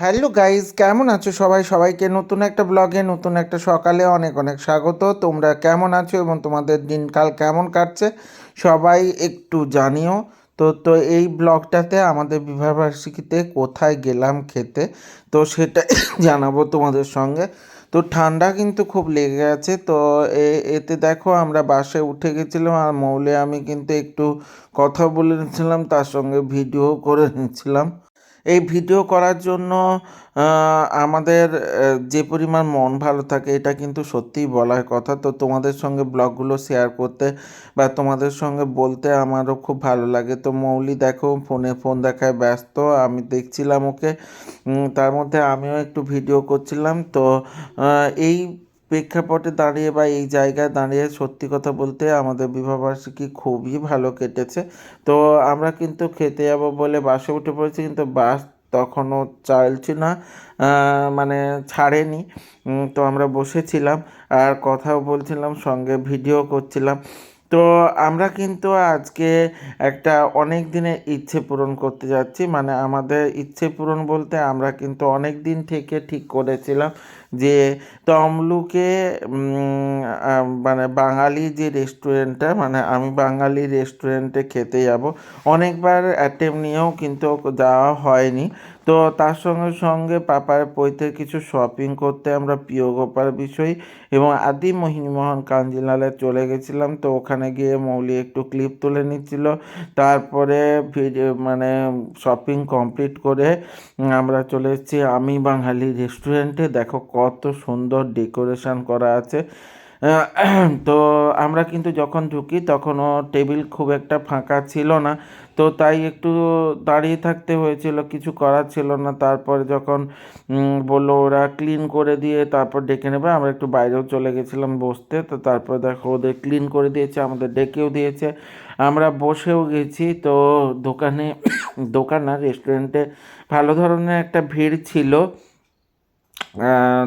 Hello guys কেমন আছো সবাই? সবাইকে নতুন একটা ব্লগে নতুন একটা সকালে অনেক অনেক স্বাগত। তোমরা কেমন আছো এবং তোমাদের দিনকাল কেমন কাটছে সবাই একটু জানিও। তো তো এই ব্লগটাতে আমাদের বিবাহবার্ষিকীতে কোথায় গেলাম খেতে, তো সেটা জানাব তোমাদের সঙ্গে। তো ঠান্ডা কিন্তু খুব লেগে গেছে তো এতে দেখো আমরা বাসে উঠে গেছিলাম আর মৌলে আমি কিন্তু একটু কথা বলে নিচ্ছিলাম তার সঙ্গে ভিডিও করে নিচ্ছিলাম এই ভিডিও করার জন্য আমাদের যে পরিমাণ মন ভালো থাকে, এটা কিন্তু সত্যিই বলার কথা। তো তোমাদের সঙ্গে ব্লগগুলো শেয়ার করতে বা তোমাদের সঙ্গে বলতে আমারও খুব ভালো লাগে। তো মৌলি দেখো, ফোনে ফোন দেখায় ব্যস্ত, আমি দেখছিলাম ওকে। তার মধ্যে আমিও একটু ভিডিও করছিলাম। তো এই প্রেক্ষাপটে দাঁড়িয়ে বা এই জায়গায় দাঁড়িয়ে সত্যি কথা বলতে আমাদের বিবাহবার্ষিকী খুবই ভালো কেটেছে। তো আমরা কিন্তু খেতে যাব বলে বাসে উঠে পড়েছি কিন্তু বাস তখনও চালছি না মানে ছাড়েনি। তো আমরা বসেছিলাম আর কথাও বলছিলাম, সঙ্গে ভিডিও করছিলাম। তো আমরা কিন্তু আজকে একটা অনেক দিনের ইচ্ছে পূরণ করতে যাচ্ছি। মানে আমাদের ইচ্ছে পূরণ বলতে আমরা কিন্তু অনেক দিন থেকে ঠিক করেছিলাম। যে তমলুকে মানে বাঙালি যে রেস্টুরেন্টটা মানে আমি বাঙালি রেস্টুরেন্টে খেতে যাব, অনেকবার অ্যাটেম নিয়েও কিন্তু যাওয়া হয়নি। তো তার সঙ্গে সঙ্গে পাপার পৈতে কিছু শপিং করতে আমরা প্রিয় গোপাল বিষয় এবং আদি মোহিনীমোহন কাঞ্জিলালে চলে গেছিলাম। তো ওখানে গিয়ে মৌলি একটু ক্লিপ তুলে নিচ্ছিল। তারপরে মানে শপিং কমপ্লিট করে আমরা চলে এসেছি। আমি বাঙালি রেস্টুরেন্টে দেখো কত সুন্দর ডেকোরেশন করা আছে। তো আমরা কিন্তু যখন ঢুকি তখন ও টেবিল খুব একটা ফাঁকা ছিল না। তো তাই একটু দাঁড়িয়ে থাকতে হয়েছিল, কিছু করার ছিল না। তারপরে যখন বলল ওরা ক্লিন করে দিয়ে তারপর ডেকে নেবে, আমরা একটু বাইরেও চলে গেছিলাম বসতে। তো তারপর দেখো ওদের ক্লিন করে দিয়েছে, আমাদের ডেকেও দিয়েছে। আমরা বসেও গেছি, তো দোকানে, দোকান না, রেস্টুরেন্টে ভালো ধরনের একটা ভিড় ছিল।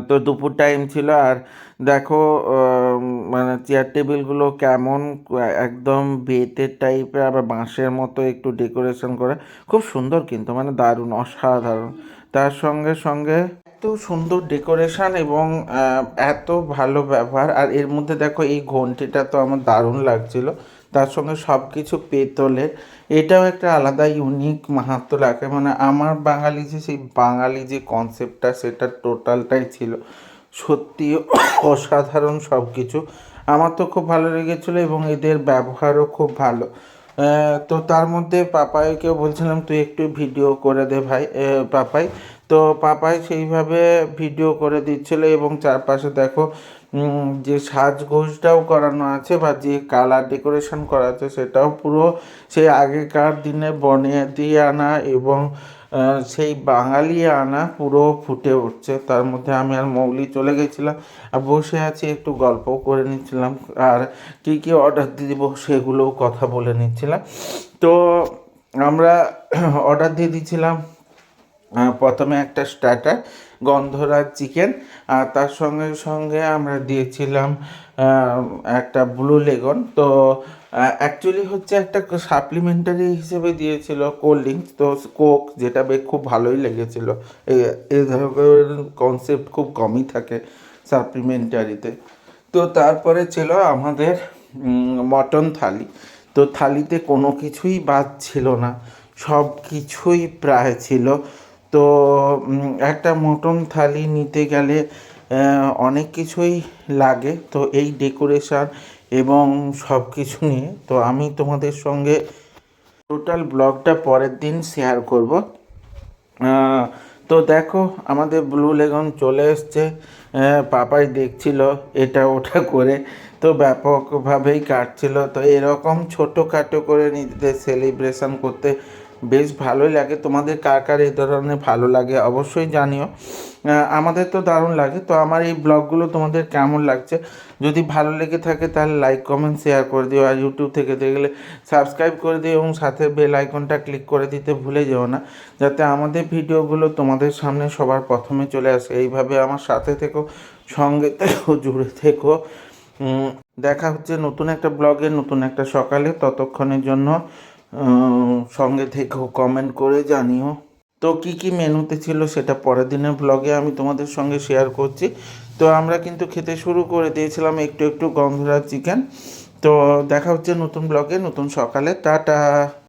তো দুপুর টাইম ছিল আর দেখো মানে চেয়ার টেবিলগুলো কেমন, একদম বেতের টাইপের আবার বাঁশের মতো একটু ডেকোরেশন করা। খুব সুন্দর কিন্তু মানে দারুণ, অসাধারণ। তার সঙ্গে সঙ্গে এত সুন্দর ডেকোরেশন এবং এত ভালো ব্যবহার। আর এর মধ্যে দেখো, এই ঘন্টিটা তো আমার দারুণ লাগছিল। তার সঙ্গে সব কিছু পেতলের। এটাও একটা আলাদা ইউনিক মাহাত্ম রাখে। মানে আমার বাঙালি যে সেই বাঙালি যে কনসেপ্টটা সেটা টোটালটাই ছিল। সত্যি অসাধারণ সব কিছু আমার তো খুব ভালো লেগেছিলো এবং এদের ব্যবহারও খুব ভালো। তো তার মধ্যে পাপাইকে বলছিলাম, তুই একটু ভিডিও করে দে ভাই। পাপাই। তো পাপাই সেইভাবে ভিডিও করে দিচ্ছিল এবং চারপাশে দেখো যে সাজগোজটাও করানো আছে বা যে কালার ডেকোরেশন করা আছে সেটাও পুরো সেই আগেকার দিনে বনে দিয়ে আনা এবং সেই বাঙালি আনা পুরো ফুটে উঠছে। তার মধ্যে আমি আর মৌলি চলে গেছিলাম আর বসে আছি একটু গল্পও করে নিচ্ছিলাম আর কী কী অর্ডার দিয়ে দিব সেগুলোও কথা বলে নিচ্ছিলাম। তো আমরা অর্ডার দিয়ে দিচ্ছিলাম আহ, প্রথমে একটা স্টার্টার গন্ধরাজ চিকেন আর তার সঙ্গে সঙ্গে আমরা দিয়েছিলাম একটা ব্লু লেগন তো অ্যাকচুয়ালি হচ্ছে একটা সাপ্লিমেন্টারি হিসেবে দিয়েছিল কোল্ড ড্রিঙ্কস তো কোক যেটা বেশ খুব ভালোই লেগেছিল। এ- এ ধরনের কনসেপ্ট খুব কমই থাকে সাপ্লিমেন্টারিতে তো তারপরে ছিল আমাদের মটন থালি তো থালিতে কোনো কিছুই বাদ ছিল না সব কিছুই প্রায় ছিল। তো একটা মটন থালি নিতে গেলে অনেক কিছুই লাগে। তো এই ডেকোরেশন এবং সব কিছু নিয়ে, তো আমি তোমাদের সঙ্গে টোটাল ব্লগটা পরের দিন শেয়ার করব। তো দেখো, আমাদের ব্লু লেগন চলে এসছে। পাপাই দেখছিল এটা ওটা করে, তো ব্যাপকভাবেই কাটছিল। তো এরকম ছোটোখাটো করে নিজেদের সেলিব্রেশন করতে বেশ ভালোই লাগে। তোমাদের কার কার এই ধরনের ভালো লাগে অবশ্যই জানিও। আমাদের তো দারুণ লাগে। তো আমার এই ব্লগগুলো তোমাদের কেমন লাগছে? যদি ভালো লেগে থাকে তাহলে লাইক কমেন্ট শেয়ার করে দিও। আর ইউটিউব থেকে দেখলে সাবস্ক্রাইব করে দিও এবং সাথে বেল আইকনটা ক্লিক করে দিতে ভুলে যেও না। যাতে আমাদের ভিডিওগুলো তোমাদের সামনে সবার প্রথমে চলে আসে। এইভাবে আমার সাথে থেকো, সঙ্গে থেকো, জুড়ে থেকো। দেখা হচ্ছে নতুন একটা ব্লগে, নতুন একটা সকালে। ততক্ষণের জন্য সঙ্গে থেকেও কমেন্ট করে জানিও। তো কি কি মেনুতে ছিল সেটা পরের দিনের ব্লগে আমি তোমাদের সঙ্গে শেয়ার করছি। তো আমরা কিন্তু খেতে শুরু করে দিয়েছিলাম একটু একটু গন্ধরা চিকেন তো দেখা হচ্ছে নতুন ব্লগে নতুন সকালে। টাটা!